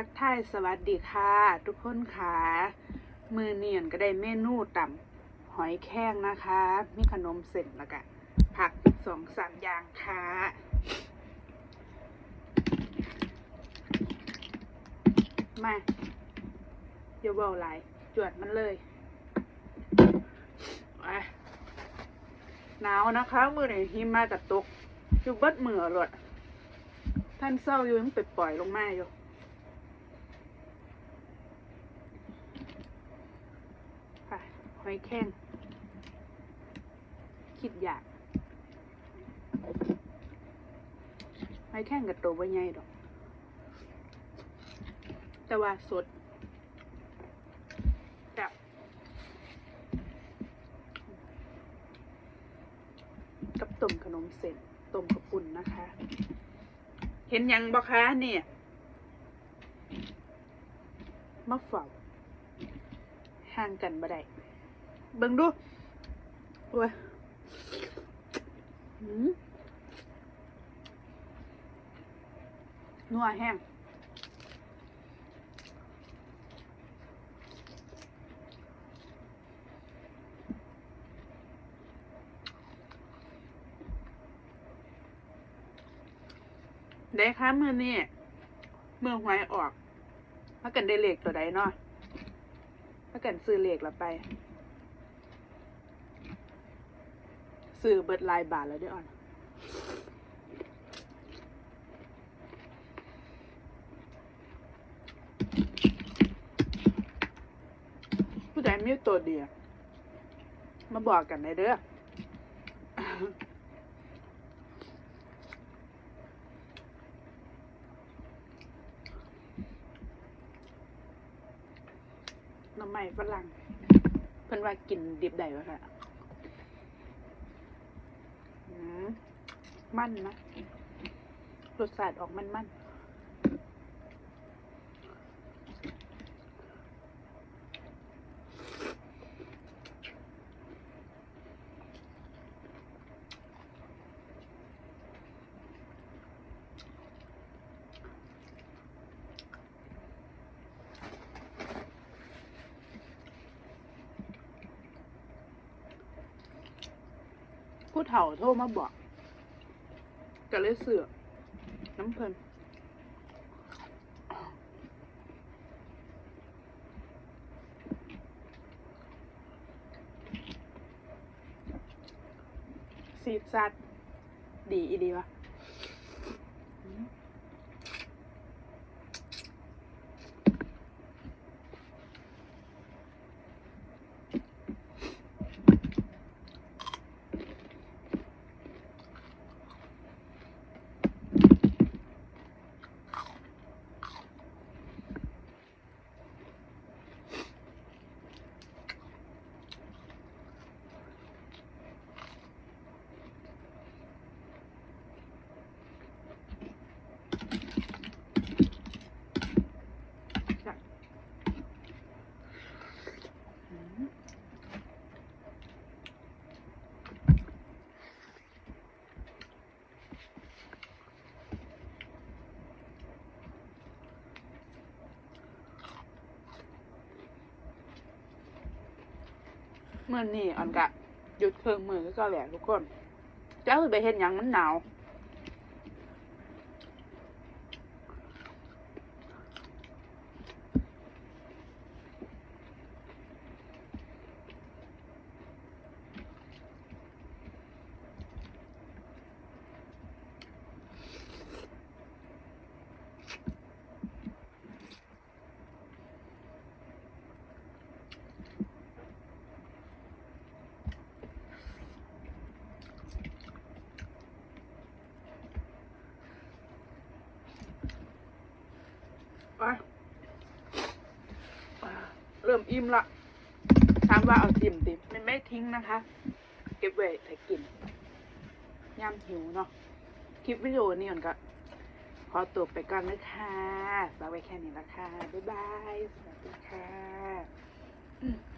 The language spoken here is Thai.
ทักทายสวัสดีค่ะ ทุกคนค่ะมือเนียนก็ได้เมนูต่ำหอยแข้งนะคะ มีขนมเสร็จแล้วก็ผักสองสามอย่างค่ะมาเดี๋ยวเบาไหลายจวดมันเลยไปหนาวนะคะ มือไหนหิมะกับตกอยู่เบิดมือรถท่านเศร้าอยู่ยังไปปล่อยลงมาอยู่ ค่ะห อยแข้งคิดอยากหอยแข้งกับตัวใบใหญ่ดอก แต่ว่าสดกับกับต้มขนมเส้นต้มกระปุ่นนะคะ เห็นยังบ่คะเนี่ยมะเฝ้าห่างกันบ่ได้ เบิ่งดูโอ้ยนัวแห้งได้ค่ะมือนี่มือหวยออกถ้าเกันได้เลขตัวใดเนาะถ้าเกิดซื้อเลขละไป ซื้อเบิดลายบาทแล้วเด้อ่อน ผู้ใดมีตัวเดียวมาบอกกันได้เด้อน้ำใหม่ฝรั่งเพิ่นว่ากินดิบได้วะค่ะอืม มันนะรสชาติออกมันมันผู้เฒ่าโทรมาบอก ก็เลยเสือน้ำเพลินซีดซัดดีอีดีวะอืม จ้ะอืม เมื่อนี่อันกะหยุดเครื่องมือก็แหละทุกคน เจ้าไปเห็นยังมันหนาว ไป เริ่มอิ่มละถามว่าเอาติมติมมันไม่ทิ้งนะคะ เก็บไว้แต่กินย่ำหิวเนาะคลิปวิดีโอนี้ก่อนก็ขอตัวไปก่อนนะคะฝากไว้แค่นี้ละค่ะบ๊ายบาย สวัสดีค่ะ